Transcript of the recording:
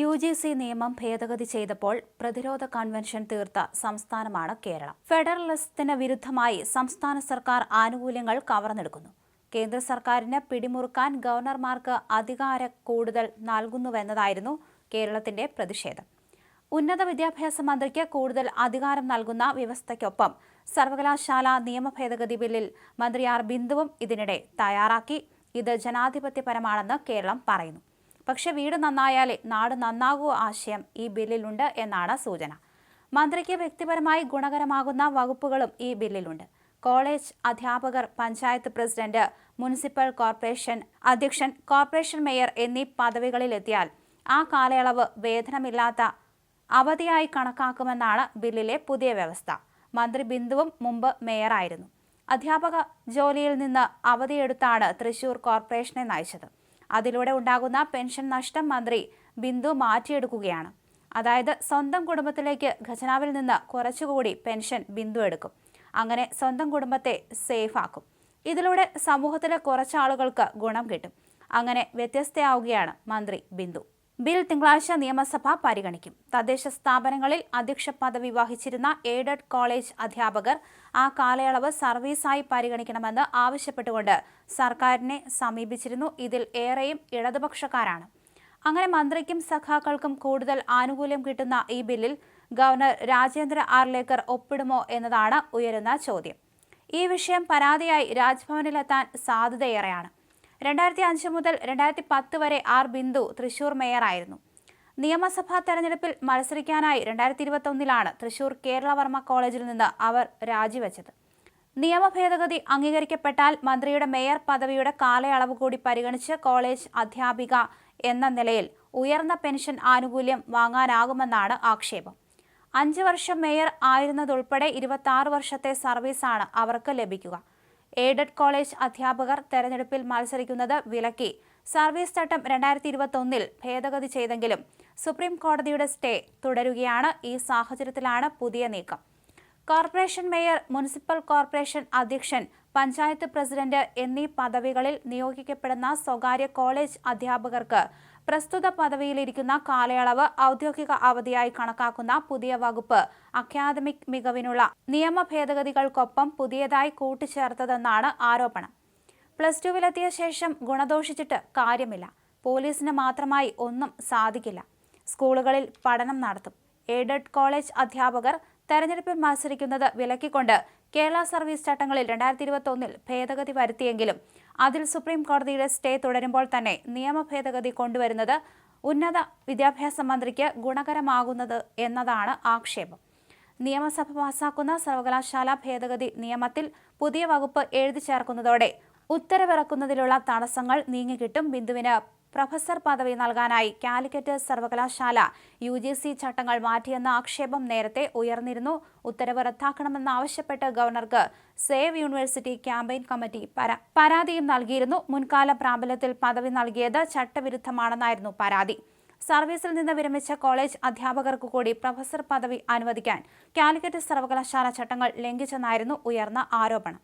U G C നിയമം ഭേദഗതി ചെയ്തപ്പോൾ പ്രതിരോധ കൺവെൻഷൻ തീർത്ത സംസ്ഥാനമാണ് കേരളം. ഫെഡറലിസത്തിന് വിരുദ്ധമായി സംസ്ഥാന സർക്കാർ ആനുകൂല്യങ്ങൾ കവർന്നെടുക്കുന്നു. കേന്ദ്ര സർക്കാരിന് പിടിമുറുക്കാൻ ഗവർണർമാർക്ക് അധികാര കൂടുതൽ നൽകുന്നുവെന്നതായിരുന്നു കേരളത്തിന്റെ പ്രതിഷേധം. ഉന്നത വിദ്യാഭ്യാസ മന്ത്രിക്ക് കൂടുതൽ അധികാരം നൽകുന്ന വ്യവസ്ഥയ്ക്കൊപ്പം സർവകലാശാല നിയമ ഭേദഗതി ബില്ലിൽ മന്ത്രി ആർ ബിന്ദുവും ഇതിനിടെ തയ്യാറാക്കി. ഇത് ജനാധിപത്യപരമാണെന്ന് കേരളം പറയുന്നു. പക്ഷേ വീട് നന്നായാലേ നാട് നന്നാകൂ ആശയം ഈ ബില്ലിലുണ്ട് എന്നാണ് സൂചന. മന്ത്രിക്ക് വ്യക്തിപരമായി ഗുണകരമാകുന്ന വകുപ്പുകളും ഈ ബില്ലിലുണ്ട്. കോളേജ് അധ്യാപകർ പഞ്ചായത്ത് പ്രസിഡന്റ് മുനിസിപ്പൽ കോർപ്പറേഷൻ അധ്യക്ഷൻ കോർപ്പറേഷൻ മേയർ എന്നീ പദവികളിലെത്തിയാൽ ആ കാലയളവ് വേതനമില്ലാത്ത അവധിയായി കണക്കാക്കുമെന്നാണ് ബില്ലിലെ പുതിയ വ്യവസ്ഥ. മന്ത്രി ബിന്ദുവും മുമ്പ് മേയറായിരുന്നു. അധ്യാപക ജോലിയിൽ നിന്ന് അവധിയെടുത്താണ് തൃശൂർ കോർപ്പറേഷനെ നയിച്ചത്. അതിലൂടെ ഉണ്ടാകുന്ന പെൻഷൻ നഷ്ടം മന്ത്രി ബിന്ദു മാറ്റിയെടുക്കുകയാണ്. അതായത് സ്വന്തം കുടുംബത്തിലേക്ക് ഖജനാവിൽ നിന്ന് കുറച്ചുകൂടി പെൻഷൻ ബിന്ദു എടുക്കും. അങ്ങനെ സ്വന്തം കുടുംബത്തെ സേഫ് ആക്കും. ഇതിലൂടെ സമൂഹത്തിലെ കുറച്ച് ആളുകൾക്ക് ഗുണം കിട്ടും. അങ്ങനെ വ്യത്യസ്തയാവുകയാണ് മന്ത്രി ബിന്ദു. ബിൽ തിങ്കളാഴ്ച നിയമസഭ പരിഗണിക്കും. തദ്ദേശ സ്ഥാപനങ്ങളിൽ അധ്യക്ഷ പദവി വഹിച്ചിരുന്ന എയ്ഡഡ് കോളേജ് അധ്യാപകർ ആ കാലയളവ് സർവീസായി പരിഗണിക്കണമെന്ന് ആവശ്യപ്പെട്ടുകൊണ്ട് സർക്കാരിനെ സമീപിച്ചിരുന്നു. ഇതിൽ ഏറെയും ഇടതുപക്ഷക്കാരാണ്. അങ്ങനെ മന്ത്രിക്കും സഖാക്കൾക്കും കൂടുതൽ ആനുകൂല്യം കിട്ടുന്ന ഈ ബില്ലിൽ ഗവർണർ രാജേന്ദ്ര ആർലേക്കർ ഒപ്പിടുമോ എന്നതാണ് ഉയരുന്ന ചോദ്യം. ഈ വിഷയം പരാതിയായി രാജ്ഭവനിലെത്താൻ സാധ്യതയേറെയാണ്. രണ്ടായിരത്തി അഞ്ച് മുതൽ രണ്ടായിരത്തി പത്ത് വരെ ആർ ബിന്ദു തൃശൂർ മേയറായിരുന്നു. നിയമസഭാ തെരഞ്ഞെടുപ്പിൽ മത്സരിക്കാനായി രണ്ടായിരത്തി ഇരുപത്തൊന്നിലാണ് തൃശൂർ കേരളവർമ്മ കോളേജിൽ നിന്ന് അവർ രാജിവെച്ചത്. നിയമ ഭേദഗതി അംഗീകരിക്കപ്പെട്ടാൽ മന്ത്രിയുടെ മേയർ പദവിയുടെ കാലയളവ് കൂടി പരിഗണിച്ച് കോളേജ് അധ്യാപിക എന്ന നിലയിൽ ഉയർന്ന പെൻഷൻ ആനുകൂല്യം വാങ്ങാനാകുമെന്നാണ് ആക്ഷേപം. അഞ്ച് വർഷം മേയർ ആയിരുന്നതുൾപ്പെടെ ഇരുപത്തി വർഷത്തെ സർവീസാണ് അവർക്ക് ലഭിക്കുക. എയ്ഡഡ് കോളേജ് അധ്യാപകർ തെരഞ്ഞെടുപ്പിൽ മത്സരിക്കുന്നത് വിലക്കി. സർവീസ് ചട്ടം രണ്ടായിരത്തി ഇരുപത്തൊന്നിൽ ഭേദഗതി ചെയ്തെങ്കിലും സുപ്രീം കോടതിയുടെ സ്റ്റേ തുടരുകയാണ് ഈ സാഹചര്യത്തിലാണ് പുതിയ നീക്കം. കോർപ്പറേഷൻ മേയർ മുനിസിപ്പൽ കോർപ്പറേഷൻ അധ്യക്ഷൻ പഞ്ചായത്ത് പ്രസിഡന്റ് എന്നീ പദവികളിൽ നിയോഗിക്കപ്പെടുന്ന സ്വകാര്യ കോളേജ് അധ്യാപകർക്ക് പ്രസ്തുത പദവിയിലിരിക്കുന്ന കാലയളവ് ഔദ്യോഗിക അവധിയായി കണക്കാക്കുന്ന പുതിയ വകുപ്പ് അക്കാദമിക് മികവിനുള്ള നിയമ ഭേദഗതികൾക്കൊപ്പം പുതിയതായി കൂട്ടിച്ചേർത്തതെന്നാണ് ആരോപണം. പ്ലസ് ടുവിലെത്തിയ ശേഷം ഗുണദോഷിച്ചിട്ട് കാര്യമില്ല. പോലീസിന് മാത്രമായി ഒന്നും സാധിക്കില്ല. സ്കൂളുകളിൽ പഠനം നടത്തും. എയ്ഡഡ് കോളേജ് അധ്യാപകർ തെരഞ്ഞെടുപ്പിൽ മത്സരിക്കുന്നത് വിലക്കിക്കൊണ്ട് കേരള സർവീസ് ചട്ടങ്ങളിൽ രണ്ടായിരത്തി ഇരുപത്തി ഒന്നിൽ ഭേദഗതി വരുത്തിയെങ്കിലും അതിൽ സുപ്രീം കോടതിയുടെ സ്റ്റേ തുടരുമ്പോൾ തന്നെ നിയമ ഭേദഗതി കൊണ്ടുവരുന്നത് ഉന്നത വിദ്യാഭ്യാസ മന്ത്രിക്ക് ഗുണകരമാകുന്നത് എന്നതാണ് ആക്ഷേപം. നിയമസഭ പാസാക്കുന്ന സർവകലാശാല ഭേദഗതി നിയമത്തിൽ പുതിയ വകുപ്പ് എഴുതി ചേർക്കുന്നതോടെ ഉത്തരവിറക്കുന്നതിലുള്ള തടസ്സങ്ങൾ നീങ്ങിക്കിട്ടും ബിന്ദുവിന് പ്രൊഫസർ പദവി നൽകാനായി കാലിക്കറ്റ് സർവകലാശാല യു ജി സി ചട്ടങ്ങൾ മാറ്റിയെന്ന ആക്ഷേപം നേരത്തെ ഉയർന്നിരുന്നു. ഉത്തരവ് റദ്ദാക്കണമെന്നാവശ്യപ്പെട്ട് ഗവർണർക്ക് സേവ് യൂണിവേഴ്സിറ്റി ക്യാമ്പയിൻ കമ്മിറ്റി പരാതിയും നൽകിയിരുന്നു. മുൻകാല പ്രാബല്യത്തിൽ പദവി നൽകിയത് ചട്ടവിരുദ്ധമാണെന്നായിരുന്നു പരാതി. സർവീസിൽ നിന്ന് വിരമിച്ച കോളേജ് അധ്യാപകർക്കു കൂടി പ്രൊഫസർ പദവി അനുവദിക്കാൻ കാലിക്കറ്റ് സർവകലാശാല ചട്ടങ്ങൾ ലംഘിച്ചെന്നായിരുന്നു ഉയർന്ന ആരോപണം.